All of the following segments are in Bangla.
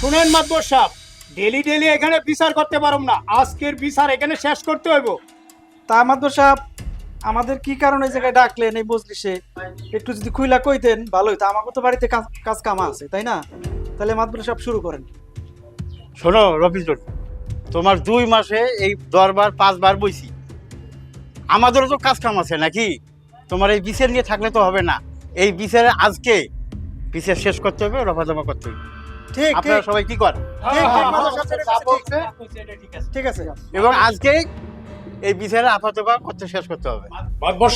শুনেন মাতবর সাহেব ডেলি ডেলি এখানে বিচার করতে পারম না। আজকের বিচার এখানে শেষ করতে হইব। তা আমাদের সাহেব আমাদের কি কারণে এই জায়গায় ডাকলেন এই মজলিসে? একটু যদি খুইলা কইতেন ভালো হইতো। আমাকে তো বাড়িতে কাজ কাজ কামা আছে তাই না? তাহলে মাদবর সাহেব শুরু করেন। শোনো রফিজুল তোমার দুই মাসে এই দরবার পাঁচবার বইছি। আমাদেরও তো কাজ কাম আছে নাকি? তোমার এই বিচার নিয়ে থাকলে তো হবে না। এই বিচারে আজকে বিচার শেষ করতে হবে রফা জমা করতে হবে। ঠিক আপনারা সবাই কি করেন? ঠিক, ঠিক, হ্যাঁ, হ্যাঁ, ঠিক। আছে, ঠিক আছে। এবং আজকে এই বিচারে আপাতত করতে শেষ করতে হবে।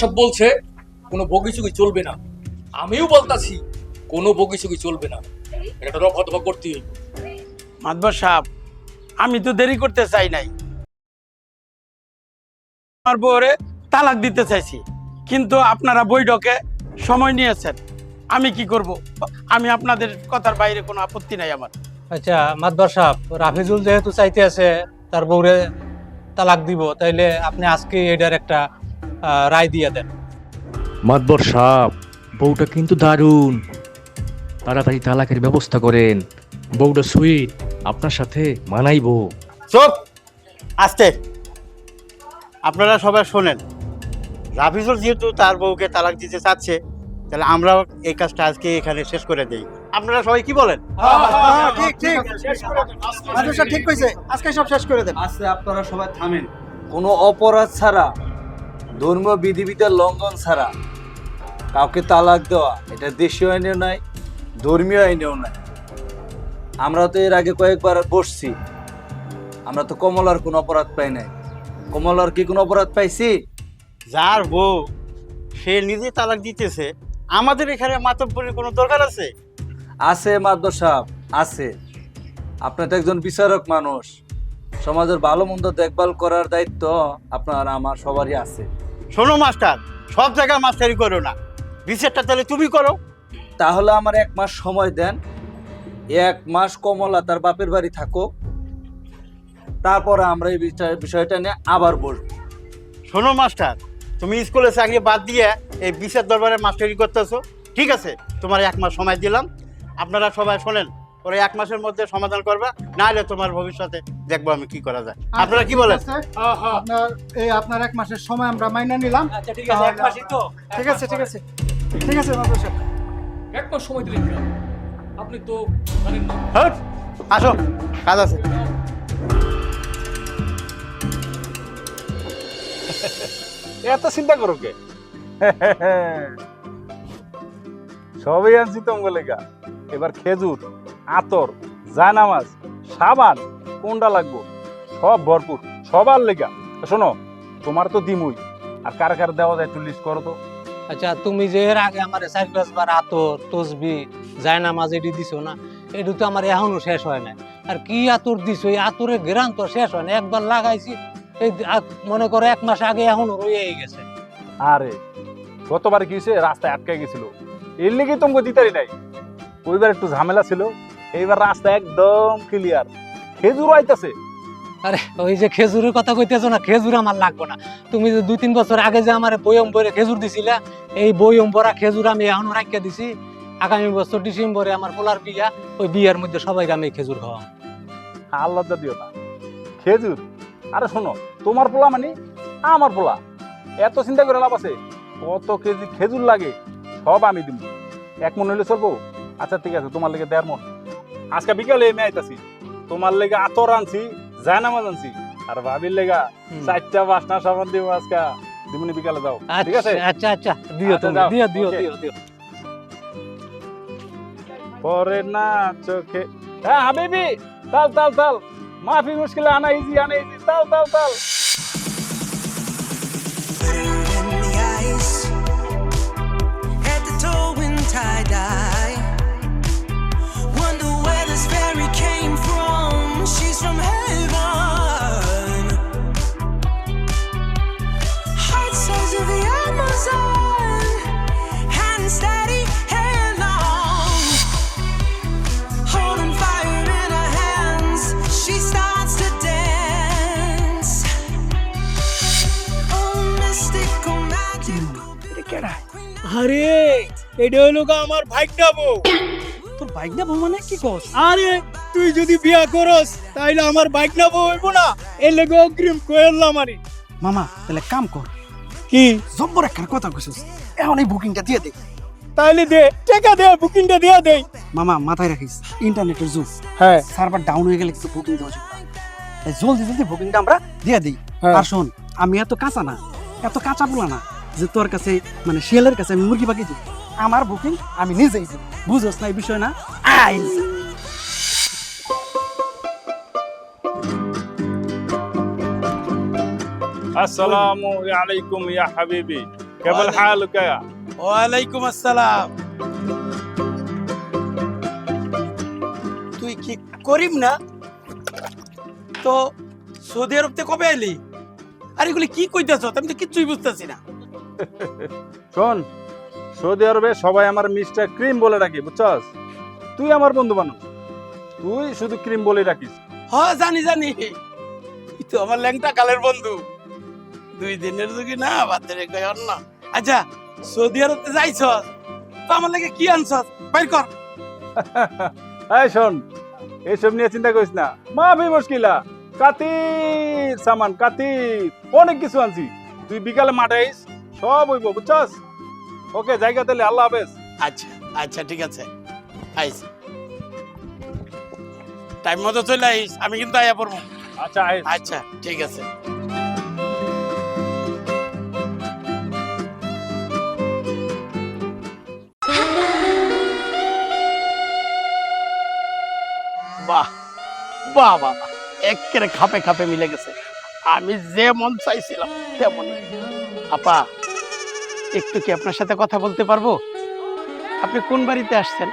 সাহেব বলছে কোনো বগিচুগি চলবে না। আমিও বলতাছি কোনো বগিচুগি চলবে না। এটা রফা দফা করতেই হইব। মাদবর সাহেব আমি তো দেরি করতে চাই নাই। আমার বউরে তালাক দিতে চাইছি কিন্তু আপনারা বৈঠকে সময় নিয়েছেন। আমি কি করব? আমি আপনাদের কথার বাইরে কোনো আপত্তি নাই আমার। আচ্ছা মাদবর সাহেব রাফিজুল যেহেতু চাইতে আছে তার বউরে তালাক দিব তাইলে আপনি আজকে এটার একটা রায় দিয়ে দেন। মাদবর সাপ বউটা কিন্তু দারুণ। তাড়াতাড়ি তালাকের ব্যবস্থা করেন। বউটা সুইট আপনার সাথে মানাইবো। চুপ! আস্তে। আপনারা সবাই শোনেন। রাফিজুল যেহেতু তার বউকে তালাক দিতে চাচ্ছে তাহলে আমরাও এই কাজটা আজকে এখানে শেষ করে দিই। আপনারা সবাই কি বলেন? হ্যাঁ, ঠিক ঠিক। ঠিক কইছে। আজকে সব শেষ করে দেন। আজকে আপনারা সবাই থামেন। কোনো অপরাধ ছাড়া ধর্মীয় বিধিবিধান লঙ্ঘন ছাড়া কাউকে তালাক দেওয়া এটা দেশীয় আইনেও নাই ধর্মীয় আইনেও নাই। আমরা তো এর আগে কয়েকবার বসছি। আমরা তো কমলার কোনো অপরাধ পাই নাই। কমলার কি কোনো অপরাধ পাইছি? যার বউ সে নিজে তালাক দিতেছে আমাদের এখানে মাতব্বরের কোনো দরকার আছে? আছে মাদ্র সাহেব আছে। আপনি তো একজন বিচারক মানুষ। সমাজের ভালো মন্দ দেখভাল করার দায়িত্ব আপনার আমার সবারই আছে। শোনো মাস্টার সব জায়গায় মাস্টারি করো না। বিচারটা তাহলে তুমি করো। তাহলে আমার এক মাস সময় দেন। এক মাস কমলা তার বাপের বাড়ি থাকো তারপরে আমরা এই বিষয়- বিষয়টা নিয়ে আবার বলব শোনো মাস্টার তুমি স্কুলে চাকরি বাদ দিয়ে এই বিচার দরবারে মাস্টারি করতেছো ঠিক আছে? তোমার এক মাস সময় দিলাম। আপনারা সবাই শোনেন ওরা এক মাসের মধ্যে সমাধান করবে নাহলে তোমার ভবিষ্যতে দেখব আমি কি করা যায়। আপনারা কি বলেন? আপনার এই আপনার এক মাসের সময় আমরা মাইনা নিলাম। আচ্ছা ঠিক আছে এক মাসই তো। ঠিক আছে ঠিক আছে। ঠিক আছে মাদবর সাহেব এক মাস সময় দিলেন? আপনি তো জানেন না। হট, আসো কাজ আছে। এত চিন্তা করো কে? সবই আনছি তোমাকে লেগা। এবার খেজুর, আতর, জায়নামাজ, সাবান, কোনটা লাগবো? সব ভরপুর, সবার লেগা। শোনো, তোমার তো দিমুই। আর কার কার দেওয়া যায় একটু লিস্ট করো তো। আচ্ছা তুমি যে এর আগে আমার চার পাঁচবার আতর, তসবি, জায়নামাজ এটি দিছো না, এটি তো আমার এখনও শেষ হয় না আর কি আতর দিছো? এই আতরের গ্রান তো শেষ হয় না একবার লাগাইছি এই মনে করো এক মাস আগে এখন রয়ে গেছে। আরে গতবার কি হয়েছে? রাস্তায় আটকে গেছিল। এর লেগেই তোমাকে দিতারি নাই। ওইবার একটু ঝামেলা ছিল এইবার রাস্তা একদম ক্লিয়ার খেজুর আইতাছে। আরে ওই যে খেজুরের কথা কইতেছো না খেজুর আমার লাগবে না। তুমি যে দুই তিন বছর আগে যে আমার বয়ম ভরে খেজুর দিছিলা এই বয়ম ভরা খেজুর আমি এখন রাখিয়া দিছি। আগামী বছর ডিসেম্বরে আমার পোলার বিয়া ওই বিয়ার মধ্যে সবাইকে আমি খেজুর খাওয়াম আল্লাহ দিও না। খেজুর? আরে শোনো তোমার পোলা মানে আমার পোলা। এত চিন্তা করে লাভ আছে? কত কেজি খেজুর লাগে সব আমি দিব এক মন হইলে চলবো? আচ্ছা ঠিক আছে তোমার লেগে দেড় মন। আজকে বিকালে এমে আইতাছি। তোমার লেগে আতর আনছি জায়নামাজ আনছি। আর ভাবির লেগা। চারটা পাঁচটা সাবান দিব আজকে। দিমুনি বিকালে যাও। ঠিক আছে? আচ্ছা আচ্ছা দিও আচ্ছা, তুমি দিও দিও দিও দিও। পরে না চোখে হ্যাঁ হাবিবি তাল তাল তাল। মাফি মুশকিল আনা ইজি আনা ইজি তাল তাল তাল। আরে এটা হলো গো আমার ভাইটা বউ। তোর বাইক না মানে কি কস? আরে তুই যদি বিয়া করস তাইলে আমার বাইক না বইব না। এর লেগে অগ্রিম কইলাম আরে। মামা তাহলে কাম কর। কি? জব্বর একটা কথা কইছিস। এখন এই বুকিংটা দিয়ে দে। তাইলে দে টাকা দে বুকিংটা দিয়া দে মামা মাথায় রাখিস ইন্টারনেটের যুগ। হ্যাঁ। সার্ভার ডাউন হয়ে গেলে কিছু বুকিং দেওয়া যাবে তাই জলদি জলদি বুকিংটা আমরা দিয়ে দিই। হ্যাঁ। আর শোন আমি এত কাঁচা না এত কাঁচা বলা না। যে তোর কাছে মানে শিয়ালের কাছে আমি মুরগি পাখি দিই আমার বুকিং আমি নিজেই দিই বুঝোস না এই বিষয় না? আই আসসালামু আলাইকুম ইয়া হাবিবি। কেবল হালুক আসসালাম। তুই কি করিম না? তো সৌদি আরব থেকে কবে এলি? আর এগুলি কি কইতেছ? আমি তো কিচ্ছুই বুঝতেছি না। শোন সৌদি আরবে সবাই আমার মিস্টার ক্রিম বলে রাখি বুঝছস? তুই আমার বন্ধু বানো তুই শুধু ক্রিম বলে রাখিস হ জানি জানি। তুই তো আমার ল্যাংটা কালের বন্ধু। দুই দিনের যুগি না বাদ রে কই অন্য আচ্ছা সৌদি আরব যাইছ তো আমার লাগে কি আনছস? বাইর কর। এই শোন এইসব নিয়ে চিন্তা করিস না। মা ভি মুশকিলা। কাতির সামান কাতির। অনেক কিছু আনছি। তুই বিকালে মাঠে আইস সব হইব বুঝছস? ওকে জায়গা তাহলে আল্লাহ হাফেজ। আচ্ছা আচ্ছা ঠিক আছে। আইস। টাইম মতো চলে আইস আমি কিন্তু আয়া পড়ব। আচ্ছা আইস। আচ্ছা ঠিক আছে। বাহ বাহ বাহ বাহ। একেবারে খাপে খাপে মিলে গেছে। আমি যেমন চাইছিলাম তেমনই। আপা একটু কি আপনার সাথে কথা বলতে পারব? আপনি কোন বাড়িতে আসছেন?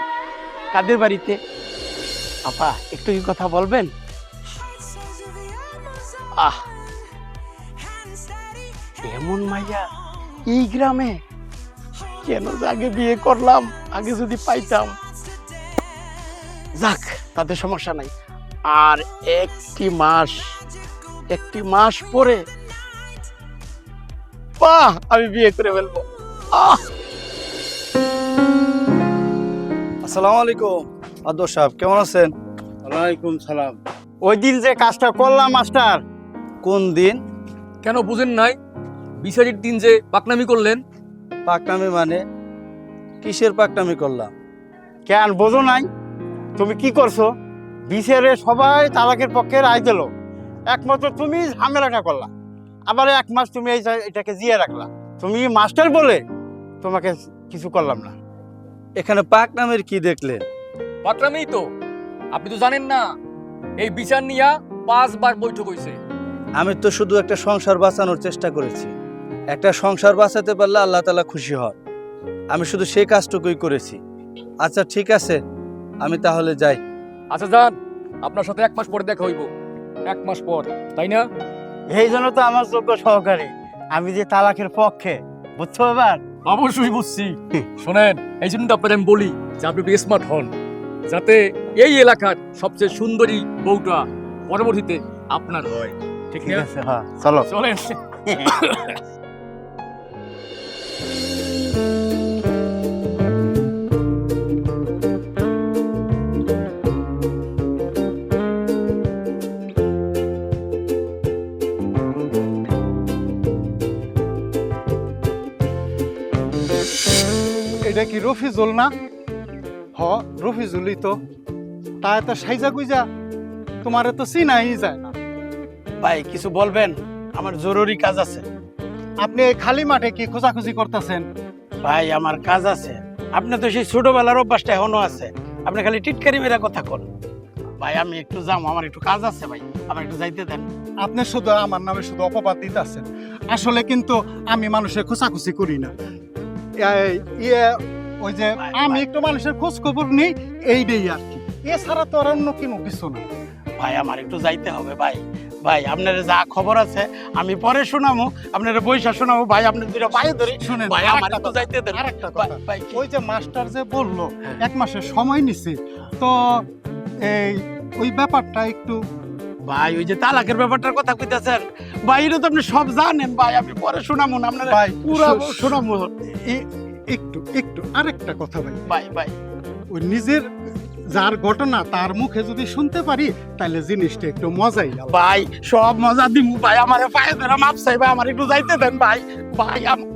কাদের বাড়িতে? আপা, একটু কি কথা বলবেন? আহ এমন মাইয়া? এই গ্রামে কেন আগে বিয়ে করলাম? আগে যদি পাইতাম। যাক, তাতে সমস্যা নাই। আর একটি মাস একটি মাস পরে, বাহ, আমি বিয়ে করে ফেলব। আসসালামু আলাইকুম। আদর সাহেব কেমন আছেন? ওয়ালাইকুম সালাম। ওই দিন যে কাজটা করলাম মাস্টার কোন দিন? কেন বুঝেন নাই? বিচারির দিন যে পাকনামি করলেন। পাকনামি মানে? কিসের পাকনামি করলাম? কেন বোঝো নাই? তুমি কি করছ? বিচারে সবাই তালাকের পক্ষে রায় দিল। একমাত্র তুমি ঝামেলাটা করলা। আবার এক মাস তুমি এই এটাকে জিয়ে রাখলা। তুমি মাস্টার বলে তোমাকে কিছু করলাম না। এখানে পাক পাকনামের কি দেখলেন পাকনামি তো। আপনি তো জানেন না এই বিচার নিয়া পাঁচবার বৈঠক হয়েছে আমি তো শুধু একটা সংসার বাঁচানোর চেষ্টা করেছি। একটা সংসার বাঁচাতে পারলে আল্লাহ তালা খুশি হন। আমি শুধু সেই কাজটুকুই করেছি। আচ্ছা ঠিক আছে আমি তাহলে যাই। আচ্ছা যান। আপনার সাথে এক মাস পরে দেখা হইব। এক মাস পর তাই না? এই জন্য তো আমার যোগ্য সহকারী। আমি যে তালাকের পক্ষে বুঝছ এবার অবশ্যই বুঝছি। শোনেন এই জন্য আপনার আমি বলি যে আপনি একটু স্মার্ট হন যাতে এই এলাকার সবচেয়ে সুন্দরী বউটা পরবর্তীতে আপনার হয়। ঠিক ঠিক আছে হ্যাঁ চলো। চলেন। এটা কি রফিজুল না? হ রফিজুলই তো। তা এত সাইজা গুইজা তোমার তো চিনাই যায় না। ভাই কিছু বলবেন? আমার জরুরি কাজ আছে। আপনি এই খালি মাঠে কি খোঁজাখুঁজি করতেছেন? ভাই আমার কাজ আছে। আপনি তো সেই ছোটবেলার অভ্যাসটা এখনও আছে। আপনি খালি টিটকারি মেরা কথা কন। ভাই আমি একটু যাম আমার একটু কাজ আছে ভাই। আমার একটু যাইতে দেন। আপনি শুধু আমার নামে শুধু অপবাদ দিতে দিতেছেন। আসলে কিন্তু আমি মানুষের খোঁজাখুঁজি করি না। ইয়ে ওই যে আমি একটু মানুষের খোঁজ খবর নেই এইটাই আর কি। এছাড়া তো আর অন্য কোনো কিছু না। ভাই আমার একটু যাইতে হবে ভাই। ভাই আপনার যা খবর আছে আমি পরে শোনামো। আপনার বৈশা শোনাবো ভাই আপনার দুটো পায়ে ধরে। শুনেন ভাই আমার একটু যাইতে দেন। আরেকটা ভাই-। ভাই ওই যে মাস্টার যে বলল হ্যাঁ। এক মাসের সময় নিছে। তো এই ওই ব্যাপারটা একটু ভাই ওই যে তালাকের ব্যাপারটার কথা কইতাছেন। ভাই এটা তো আপনি সব জানেন ভাই আমি পরে শোনাবো না আপনার ভাই পুরা শো- শোনাবো। এ- একটু একটু আরেকটা কথা ভাই। ভাই ভাই। ওই নিজের যার ঘটনা তার মুখে যদি শুনতে পারি তাহলে জিনিসটা একটু মজাই আলাদা। ভাই সব মজা দিমু ভাই আমার পায়ে ধরে মাপ চাই ভাই আমার একটু যাইতে দেন ভাই। ভাই আম-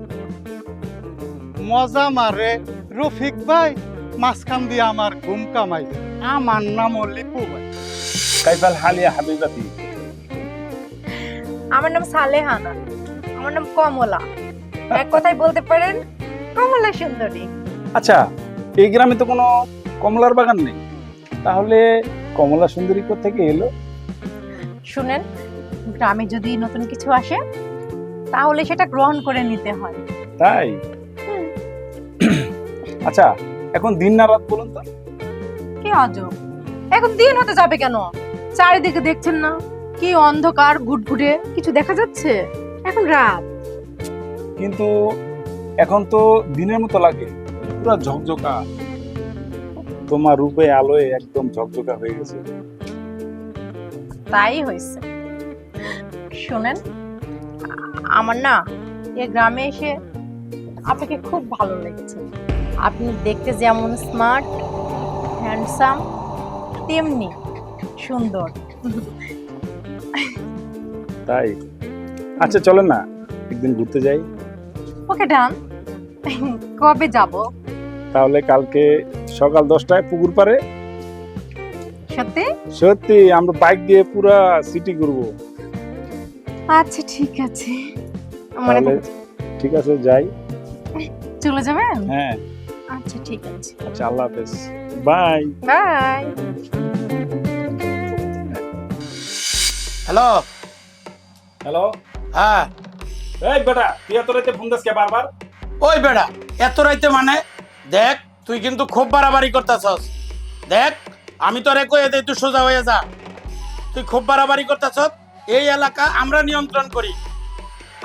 মজা মারে রফিক ভাই মাঝখান দিয়ে আমার ঘুম কামাই আমার নাম লিপু ভাই। কাইফাল হালিয়া হাবিবাতি। আমার নাম সালেহানা। আমার নাম কমলা। এক কথায় বলতে পারেন কমলা সুন্দরী। আচ্ছা এই গ্রামে তো কোনো কমলার বাগান নেই। তাহলে কমলা সুন্দরী থেকে এলো? শুনেন গ্রামে যদি নতুন কিছু আসে তাহলে সেটা গ্রহণ করে নিতে হয়। তাই? আচ্ছা এখন দিন না রাত বলুন তো। কি আজব? এখন দিন হতে যাবে কেন? চারিদিকে দেখছেন না। কি অন্ধকার ঘুটঘুটে? কিছু দেখা যাচ্ছে? এখন রাত। কিন্তু এখন তো দিনের মতো লাগে। পুরো ঝকঝকা। তোমার রূপে আলোয় একদম ঝকঝকা হয়ে গেছে। তাই হয়েছে। শুনেন আমার না এ গ্রামে এসে আপনাকে খুব ভালো লেগেছে। আপনি দেখতে যেমন স্মার্ট হ্যান্ডসাম তেমনি সুন্দর। তাই? আচ্ছা চলেন না। একদিন ঘুরতে যাই। ওকে ডান। কবে যাব? তাহলে কালকে সকাল দশটায় পুকুর পারে সত্যি? সত্যি আমরা বাইক দিয়ে পুরা সিটি ঘুরবো। আচ্ছা ঠিক আছে। তাহলে ঠিক আছে যাই। চলে যাবেন? হ্যাঁ। আচ্ছা ঠিক আছে। আচ্ছা আল্লাহ হাফেজ। বাই। বাই। হ্যালো? হ্যালো? হ্যাঁ। এই বেটা তুই এত রাতে ফোন দিস কে বারবার? ওই বেড়া এত রাইতে মানে? দেখ তুই কিন্তু খুব বাড়াবাড়ি করতেছস। দেখ আমি তোরে কয়ে দেই তুই সোজা হয়ে যা। তুই খুব বাড়াবাড়ি করতেছস। এই এলাকা আমরা নিয়ন্ত্রণ করি।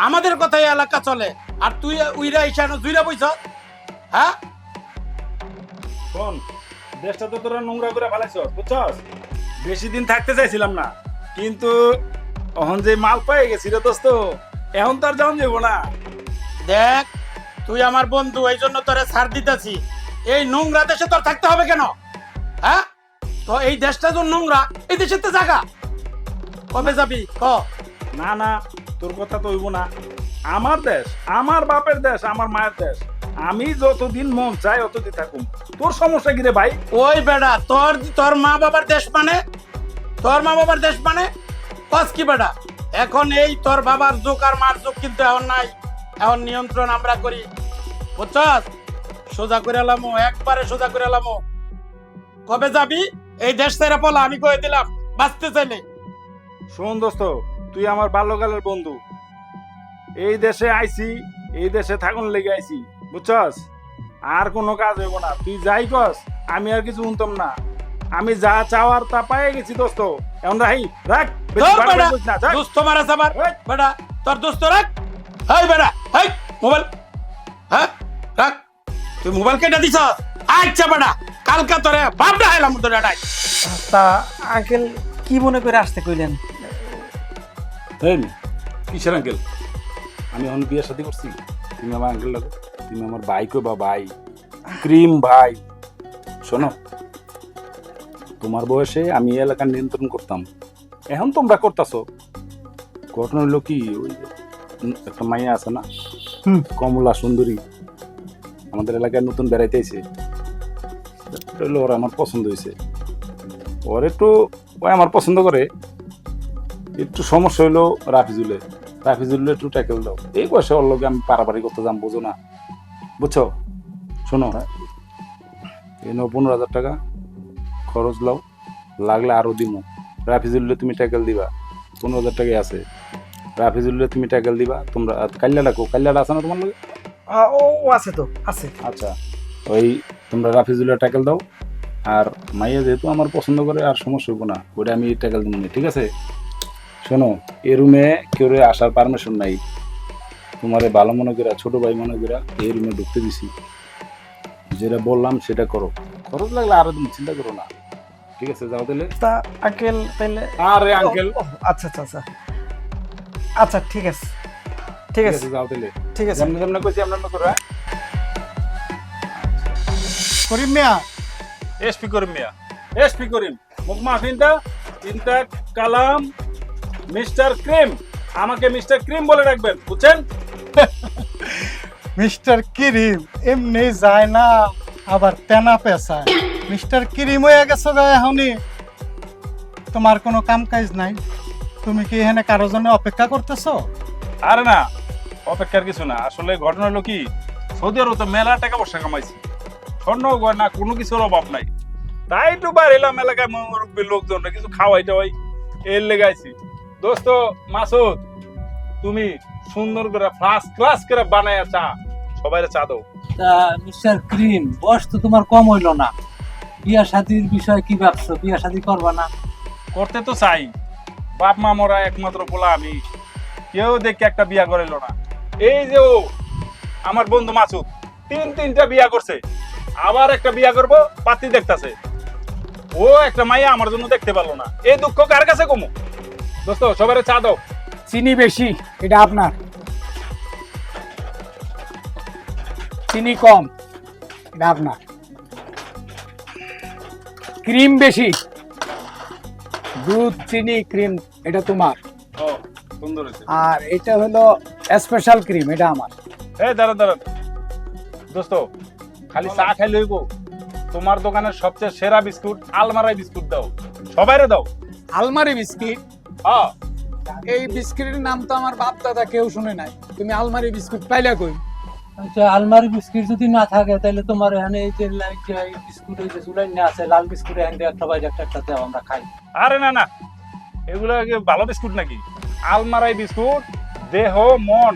আমাদের কথা এই এলাকা চলে। আর তুই উইরা ইসানো জুইরা বইছ? হ্যাঁ? শোন দেশটা তো তোরা নোংরা করে ফেলাইছস বুঝছস? বেশি দিন থাকতে চাইছিলাম না। কিন্তু এখন যে মাল পেয়ে গেছি রে দোস্ত এখন তো আর যাওয়া যাব না। দেখ তুই আমার বন্ধু এই জন্য তোরে ছাড় দিতেছি। এই নোংরা দেশে তোর থাকতে হবে কেন? হ্যাঁ? তো এই দেশটা তো নোংরা এই দেশের তো জায়গা কবে যাবি? ক? না না তোর কথা তো হইব না। আমার দেশ আমার বাপের দেশ আমার মায়ের দেশ। আমি যতদিন মন চাই অতদিন থাকুম। তোর সমস্যা কি রে ভাই? ওই বেড়া তোর তোর মা বাবার দেশ মানে? তোর মা বাবার দেশ মানে? কস কি বেড়া এখন এই তোর বাবার যুগ আর মার যুগ কিন্তু এখন নাই। এখন নিয়ন্ত্রণ আমরা করি। বুঝছস? সোজা করে এলামো একবারে সোজা করে এলামো কবে যাবি? এই দেশ ছেড়ে পলা, আমি কয়ে দিলাম, বাঁচতে চাইলে। শোন দোস্ত, তুই আমার বাল্যকালের বন্ধু। এই দেশে আইছি, এই দেশে থাকুন লেগে আইছি। বুঝছস? আর কোনো কাজ হইব না। তুই যাই কস, আমি আর কিছু শুনতাম না। আমি যা চাওয়ার তা পাই গেছি দোস্ত। এখন রাহি রাখ। দুস্থ মারা যাবার। এই। তোর দুস্থ রাখ। হাই বেড়া হাই মোবাইল। হ্যাঁ রাখ। তুই মোবাইল কেটে দিছ আচ্ছা বেড়া কালকা তোরে বাপটা হেলাম তোর ডাটাই তা আঙ্কেল কি মনে করে আসতে কইলেন? নে, কিসের আঙ্কেল? আমি এখন বিয়ে শাদি করছি। তুমি আমার আঙ্কেল লাগো তুমি আমার ভাই কো বা ভাই ক্রিম ভাই। শোনো তোমার বয়সে আমি এই এলাকা নিয়ন্ত্রণ করতাম। এখন তোমরা করতাছো। ঘটনা হলো কি ওই একটা মাইয়া আছে না? কমলা সুন্দরী। আমাদের এলাকায় নতুন বেড়াইতে হলো ওরা আমার পছন্দ হয়েছে ওর একটু ওই আমার পছন্দ করে। একটু সমস্যা হইল রাফিজুলের। রাফিজুলের একটু ট্যাকেল দাও। এই বয়সে ওর লোকে আমি পারাপারি করতে যাম বোঝো না। বুঝছ? শোনো। এই নাও পনেরো হাজার টাকা। খরচ লও লাগলে আরও দিমু। রাফিজুল্লে তুমি ট্যাকেল দিবা পনেরো হাজার টাকাই আছে। রাফিজুল্লে তুমি ট্যাকেল দিবা তোমরা কাল্লা ডাকো কাল্লাটা আছে না তোমার আহ, ও আছে তো আছে। আচ্ছা ওই তোমরা রাফিজুল্লাহ ট্যাকেল দাও। আর মাইয়া যেহেতু আমার পছন্দ করে আর সমস্যা হব না ওটা আমি ট্যাকেল দিব না ঠিক আছে? শোনো এ রুমে কেউ আসার পারমিশন নাই। তোমারে ভালো মনে করা ছোট ভাই মনে করা এই রুমে ঢুকতে দিছি। যেটা বললাম সেটা করো। খরচ লাগলে আরও তুমি চিন্তা করো না। ঠিক আছে যাও তাহলে। তা আঙ্কেল তাইলে আরে আঙ্কেল আচ্ছা আচ্ছা আচ্ছা। আচ্ছা ঠিক আছে। ঠিক আছে। যাও তাহলে। ঠিক আছে। যেমন যেমন কইছি আমরা করো করিম মিয়া। এসপি করিম মিয়া। এসপি করিম। মুখ মাহফিনটা তিনটা কালাম মিস্টার ক্রিম। আমাকে মিস্টার ক্রিম বলে রাখবেন বুঝছেন? মিস্টার কিরিম এমনি যায় না আবার তেনা পেশায় মিস্টার কিরিম হয়ে গেছে গা এখনই। তোমার কোনো কাম কাজ নাই। তুমি কি এখানে কারোর জন্য অপেক্ষা করতেছো? আরে না অপেক্ষার কিছু না। আসলে ঘটনা হলো কি সৌদি আরব তো মেলা টাকা পয়সা কামাইছি। স্বর্ণ গয়না কোনো কিছুর অভাব নাই। তাই একটু বাড়িলাম এলাকায় মুরব্বী লোকজন কিছু খাওয়াই টাওয়াই এর লেগাইছি দোস্ত মাসুদ তুমি সুন্দর করে ফার্স্ট ক্লাস করে বানায় চা সবাই চা দাও। মিস্টার ক্রিম বয়স তো তোমার কম হইল না। বিয়া শাদির বিষয়ে কি ভাবছ? বিয়া শাদি করবা না? করতে তো চাই। বাপ মা মরা একমাত্র পোলা আমি। কেউ দেখে একটা বিয়া করিল না। এই যে ও আমার বন্ধু মাসুদ তিন তিনটা বিয়া করছে। আবার একটা বিয়া করব পাতি দেখতাছে। ও একটা মাইয়া আমার জন্য দেখতে পারল না। এই দুঃখ কার কাছে কমু? দোস্ত সবাই চা দাও। চিনি বেশি এটা আপনার। চিনি কম এটা আপনার। ক্রিম বেশি। দুধ চিনি ক্রিম এটা তোমার। আর এটা হলো স্পেশাল ক্রিম এটা আমার। এই দাঁড়া দাঁড়া দোস্ত খালি চা খাই লইব তোমার দোকানের সবচেয়ে সেরা বিস্কুট আলমারাই বিস্কুট দাও। সবাইরে দাও। আলমারি বিস্কিট? এই বিস্কিটের নাম তো আমার বাপ দাদা কেউ শুনে নাই। তুমি আলমারি বিস্কুট পাইলে কই? আচ্ছা আলমারি বিস্কিট যদি না থাকে তাহলে তোমার এখানে এই যে বিস্কুট এই যে চুলাই নিয়ে আছে লাল বিস্কুট এখান থেকে একটা বাইরে একটা একটা দেওয়া আমরা খাই। আরে না না এগুলো কি ভালো বিস্কুট নাকি? আলমারাই বিস্কুট দেহ মন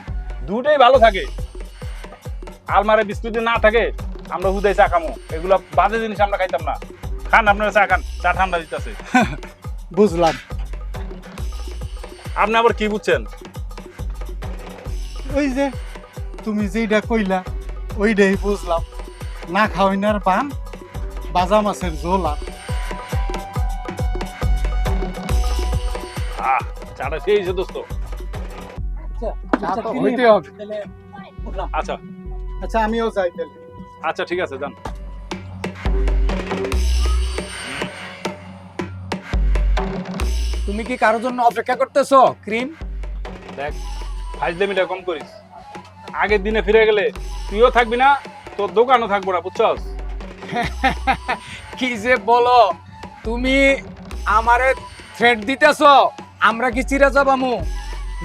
দুটোই ভালো থাকে। আলমারাই বিস্কুট যদি না থাকে আমরা হুদাই চা খামো। এগুলো বাজে জিনিস আমরা খাইতাম না। খান আপনারা চা খান চা ঠান্ডা দিতেছে। বুঝলাম। আপনি আবার কি বুঝছেন? ওই যে তুমি যেইটা কইলা ওইটাই বুঝলাম। না খাওয়াইনার পান বাজা মাছের ঝোল। আর দোস্ত। আচ্ছা, হইতে হবে। আচ্ছা। আচ্ছা আমিও যাই তাহলে। আচ্ছা ঠিক আছে যান। তুমি কি কারোর জন্য অপেক্ষা করতেছো ক্রিম? দেখ ফাইজলামিটা কম করিস। আগের দিনে ফিরে গেলে তুইও থাকবি না তোর দোকানও থাকব না বুঝছস? কি যে বলো তুমি আমারে থ্রেড দিতেছ আমরা কি চিরা যাবামু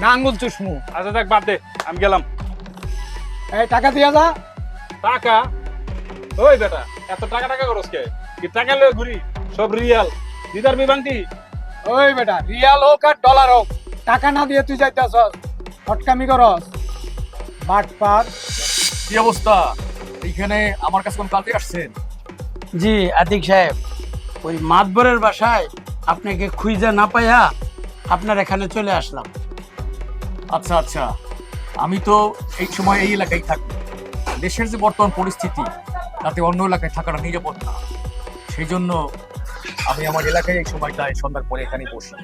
না আঙ্গুল চুষমু? আচ্ছা দেখ বাদ দে আমি গেলাম। এই টাকা দিয়া যা। টাকা? ওই বেটা এত টাকা টাকা করস কে? কি টাকা লয়ে ঘুরি? সব রিয়াল দিদার বিবান্তি ওই বেটা রিয়াল হোক আর ডলার হোক টাকা না দিয়ে তুই যাইতেছ ফটকামি করস। বাট কি অবস্থা? এইখানে আমার কাছে কোন কালকে আসছেন জি আতিক সাহেব ওই মাতবরের বাসায় আপনাকে খুঁজে না পাইয়া আপনার এখানে চলে আসলাম। আচ্ছা আচ্ছা। আমি তো এই সময় এই এলাকায় থাকি। দেশের যে বর্তমান পরিস্থিতি তাতে অন্য এলাকায় থাকাটা নিরাপদ না। সেই জন্য আমি আমার এলাকায় এই সময়টায় সন্ধ্যার পরে এখানে বসি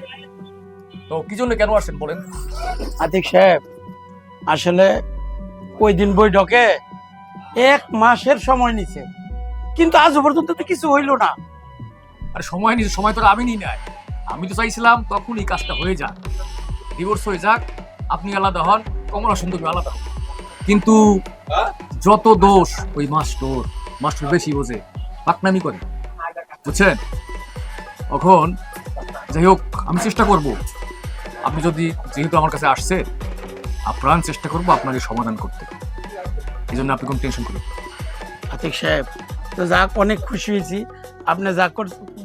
তো কি জন্য কেন আসেন বলেন? আতিক সাহেব আসলে ওই দিন বৈঠকে এক মাসের সময় নিছে। কিন্তু আজ পর্যন্ত তো কিছু হইল না। আর সময় নিয়ে সময় তো আর আমি নিই নাই। আমি তো চাইছিলাম তখন এই কাজটা হয়ে যাক। ডিভোর্স হয়ে যাক আপনি আলাদা হন কমলা সুন্দরী আলাদা হন কিন্তু যত দোষ ওই মাস্টর মাস্টর বেশি বোঝে পাকনামি করে। বুঝছেন? এখন যাই হোক আমি চেষ্টা করব। আপনি যদি যেহেতু আমার কাছে আসছে আপ্রাণ চেষ্টা করব আপনাকে সমাধান করতে। এই জন্য আপনি কোনো টেনশন করুন আতিক সাহেব তো যাক অনেক খুশি হয়েছি। আপনি যা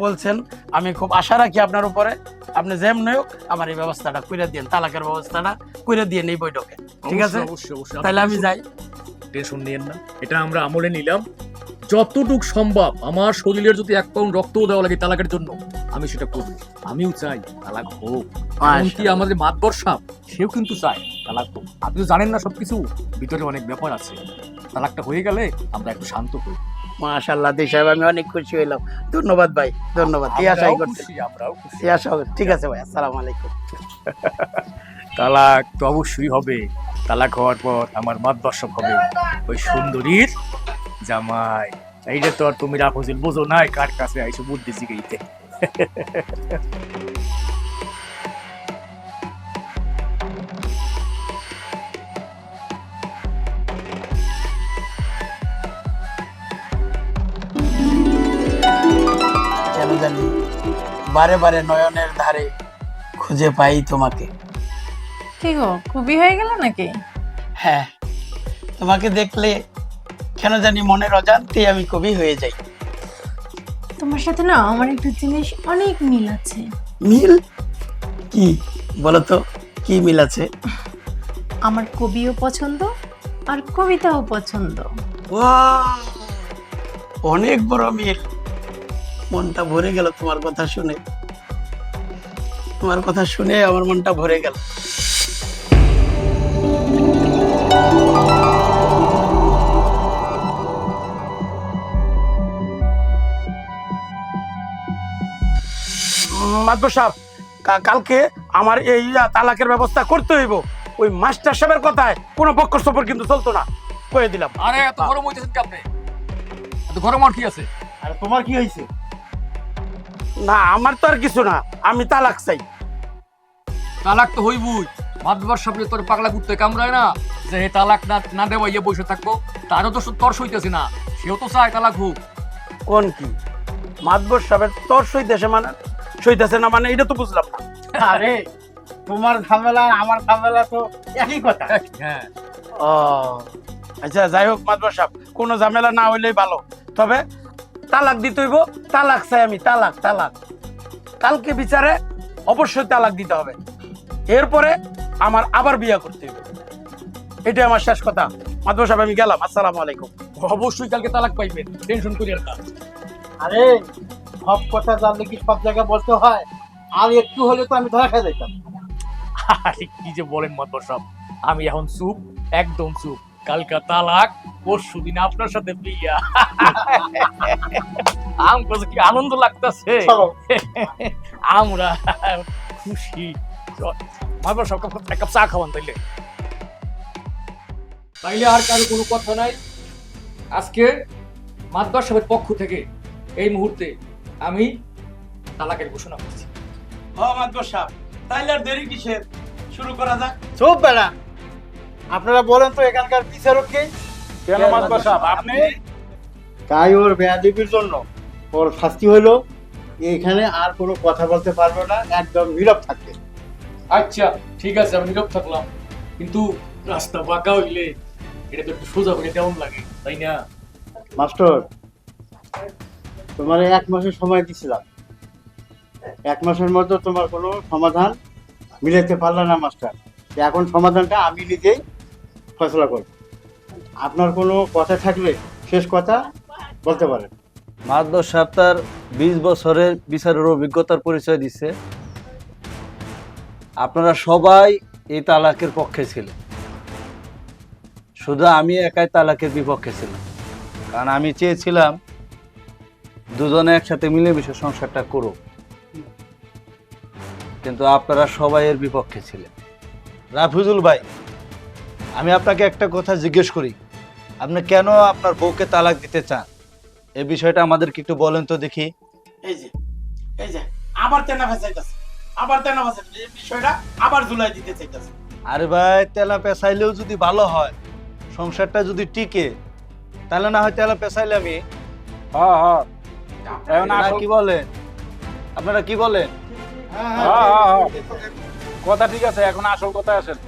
বলছেন আমি খুব আশা রাখি আপনার উপরে। আপনি যেমন হোক আমার এই ব্যবস্থাটা করে দিন তালাকের ব্যবস্থাটা করে দিয়ে এই বৈঠকে। ঠিক আছে? তাহলে আমি যাই। টেনশন নিয়েন না। এটা আমরা আমলে নিলাম। যতটুক সম্ভব আমার শরীরের যদি এক পাউন্ড রক্তও দেওয়া লাগে তালাকের জন্য আমি সেটা করব। আমিও চাই তালাক হোক। এমনকি আমাদের মাতবর সাপ সেও কিন্তু চায় তালাক হোক। আপনি তো জানেন না সবকিছু। ভিতরে অনেক ব্যাপার আছে। তালাকটা হয়ে গেলে আমরা একটু শান্ত হই। মাশাল্লাহ দি সাহেব আমি অনেক খুশি হইলাম। ধন্যবাদ ভাই ধন্যবাদ। এই আশাই করছি। আমরাও এই আশা ঠিক আছে ভাই আসসালামু আলাইকুম। তালাক তো অবশ্যই হবে। তালাক হওয়ার পর আমার মাতবর সাপ হবে। ওই সুন্দরীর জামাই। এইটা তো আর তুমি রাফজিল বোঝো নাই কার কাছে আইসো বুদ্ধি জিগাইতে কেন জানি বারে বারে নয়নের ধারে খুঁজে পাই তোমাকে। কি গো খুবই হয়ে গেল নাকি? হ্যাঁ তোমাকে দেখলে কেন জানি মনের অজান্তে আমি কবি হয়ে যাই। তোমার সাথে না আমার একটা জিনিস অনেক মিল আছে। মিল? কি? বলো তো কি মিল আছে? আমার কবিও পছন্দ আর কবিতাও পছন্দ! অনেক বড় মিল। মনটা ভরে গেল তোমার কথা শুনে। তোমার কথা শুনে আমার মনটা ভরে গেল। মাদবর সাহেব কালকে আমার এই তালাকের ব্যবস্থা করতে হইব। ওই মাস্টার সাহেবের কথায় কোনো বক্কর সফর কিন্তু চলতো না। কয়ে দিলাম। আরে এত গরম হইতেছেন কি আপনি এত গরম আর কি আছে? আর তোমার কি হয়েছে না আমার তো আর কিছু না। আমি তালাক চাই। তালাক তো হইবই। মাদবার সামনে তোর পাগলা কুত্তে কামড়ায় না? যে হে তালাক না না দেওয়া ইয়ে বসে থাকব তারও তো তর সইতেছে না। সেও তো চায় তালাক হোক। কোন কি? মাদবর সাহেবের তোর সইতেছে মানে সইতেছে না মানে এটা তো বুঝলাম না। আরে তোমার ঝামেলা আমার ঝামেলা তো একই কথা। হ্যাঁ। ও আচ্ছা যাই হোক মাদবর সাহেব কোনো ঝামেলা না হইলেই ভালো। তবে তালাক দিতে হইব তালাক চাই আমি তালাক তালাক। কালকে বিচারে অবশ্যই তালাক দিতে হবে। এরপরে আমার আবার বিয়া করতে হইব। এটাই আমার শেষ কথা। মাদবর সাহেব আমি গেলাম। আসসালামু আলাইকুম। অবশ্যই কালকে তালাক পাইবেন টেনশন করিয়েন না। আরে সব কথা জানলে কি সব জায়গায় বলতে হয়? আর একটু হলে তো আমি ধরা খেয়ে যেতাম আরে কি যে বলেন মাদবর সাহেব আমি এখন চুপ একদম চুপ। কালকা তালাক পরশু দিন আপনার সাথে বিয়া। আমার কাছে কি আনন্দ লাগতেছে? আমরা খুশি। সাহেব কাপ- এক কাপ চা খাওয়ান তাইলে। তাইলে আর কারও কোনো কথা নাই। আজকে সাহেবের পক্ষ থেকে এই মুহূর্তে আমি তালাকের ঘোষণা করছি। ও মাদবর সাহেব তাইলে আর দেরি কিসের? শুরু করা যাক। চুপ বেড়া। আপনারা বলেন তো এখানকার বিচারক কে কেন মাদবর সাহেব আপনি? তাই ওর বেয়াদিবির জন্য ওর শাস্তি হলো এখানে আর কোনো কথা বলতে পারবে না একদম নীরব থাকবে আচ্ছা ঠিক আছে আমি নীরব থাকলাম। কিন্তু রাস্তা বাঁকা হইলে এটা তো একটু সোজা হয়ে কেমন লাগে তাই না? মাস্টার তোমার এক মাসের সময় দিছিলাম। এক মাসের মধ্যে তোমার কোনো সমাধান মিলাতে পারলে না, মাস্টার। এখন সমাধানটা আমি নিজেই ফসলা করব। আপনার কোনো কথা থাকলে শেষ কথা বলতে পারেন। মাদবর সাহেব তার বিশ বছরের বিচারের অভিজ্ঞতার পরিচয় দিচ্ছে আপনারা সবাই এই তালাকের পক্ষে ছিলেন। শুধু আমি একাই তালাকের বিপক্ষে ছিলাম। কারণ আমি চেয়েছিলাম দুজনে একসাথে মিলেমিশে সংসারটা করুক। কিন্তু আপনারা সবাই এর বিপক্ষে ছিলেন। রাফিজুল ভাই আমি আপনাকে একটা কথা জিজ্ঞেস করি। আপনি কেন আপনার বউকে তালাক দিতে চান? এই বিষয়টা আমাদেরকে একটু বলেন তো দেখি। এই যে এই যে আবার তেনা ফেসাইতেছে আবার তেনা ফেসাইতেছে এই বিষয়টা আবার ঝুলাই দিতে চাইতেছে। আরে ভাই তেলা পেঁচাইলেও যদি ভালো হয় সংসারটা যদি টিকে তাহলে না হয় তেলা পেঁচাইলে আমি? হ্যাঁ হ্যাঁ। এখন আপনারা কি বলেন? আপনারা কি বলেন? হ্যাঁ, হ্যাঁ, হ্যাঁ। কথা ঠিক আছে এখন আসল কথা আসেন।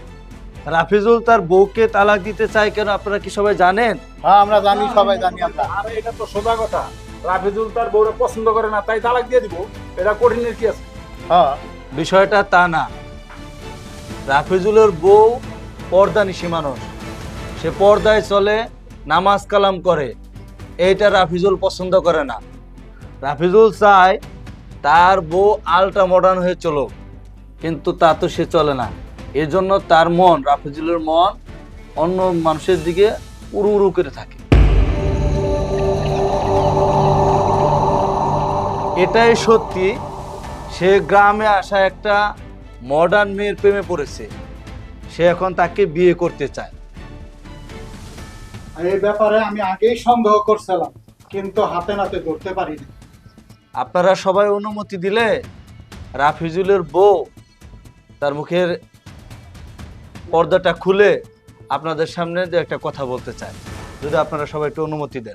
রাফিজুল তার বউকে তালাক দিতে চায় কেন আপনারা কি সবাই জানেন? হ্যাঁ আমরা জানি সবাই জানি আমরা। আরে এটা তো সোজা কথা। রাফিজুল তার বউরে পছন্দ করে না তাই তালাক দিয়ে দিব। এটা কঠিনের কি আছে? হ্যাঁ। বিষয়টা তা না। রাফিজুলের বউ পর্দা নিশি মানুষ সে পর্দায় চলে নামাজ কালাম করে। এইটা রাফিজুল পছন্দ করে না। রাফিজুল চায় তার বউ আলট্রা মডার্ন হয়ে চলো কিন্তু তা তো সে চলে না। এজন্য তার মন, রাফিজুলের মন, অন্য মানুষের দিকে উড়ু উড়ু করে থাকে। এটাই সত্যি, সে গ্রামে আসা একটা মডার্ন মেয়ের প্রেমে পড়েছে। সে এখন তাকে বিয়ে করতে চায়। এই ব্যাপারে আমি আগেই সন্দেহ করছিলাম, কিন্তু হাতে নাতে ধরতে পারি না আপনারা সবাই অনুমতি দিলে রাফিজুলের বউ তার মুখের পর্দাটা খুলে আপনাদের সামনে যে একটা কথা বলতে চায়। যদি আপনারা সবাই একটু অনুমতি দেন।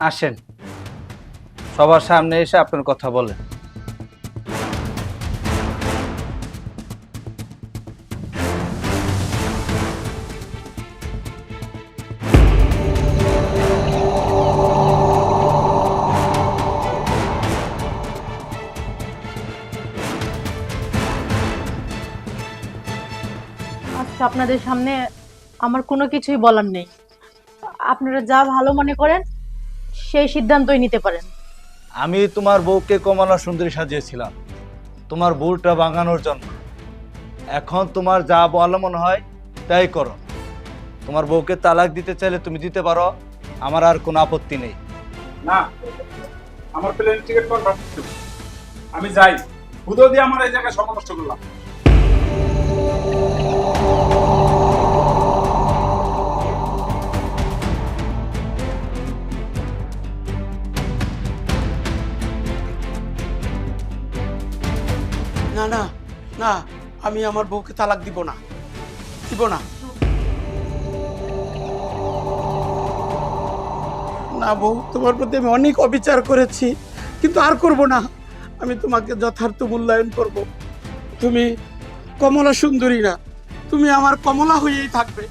আসেন। সবার সামনে এসে আপনার কথা বলেন। আপনাদের সামনে আমার কোনো কিছুই বলার নেই। আপনারা যা ভালো মনে করেন সেই সিদ্ধান্তই নিতে পারেন। আমি তোমার বউকে কমলা সুন্দরী সাজিয়েছিলাম। তোমার বউটা ভাঙানোর জন্য। এখন তোমার যা বলা মনে হয় তাই করো। তোমার বউকে তালাক দিতে চাইলে তুমি দিতে পারো আমার আর কোনো আপত্তি নেই। না আমার প্লেন টিকিট কনফার্ম আমি যাই। হুদো দিয়ে আমার এই জায়গায় সময় নষ্ট করলাম। না না না, আমি আমার বউকে তালাক দিব না। দিব না। না বউ, তোমার প্রতি আমি অনেক অবিচার করেছি, কিন্তু আর করব না। আমি তোমাকে যথার্থ মূল্যায়ন করব। তুমি কমলা সুন্দরী না। তুমি আমার কমলা হয়েই থাকবে।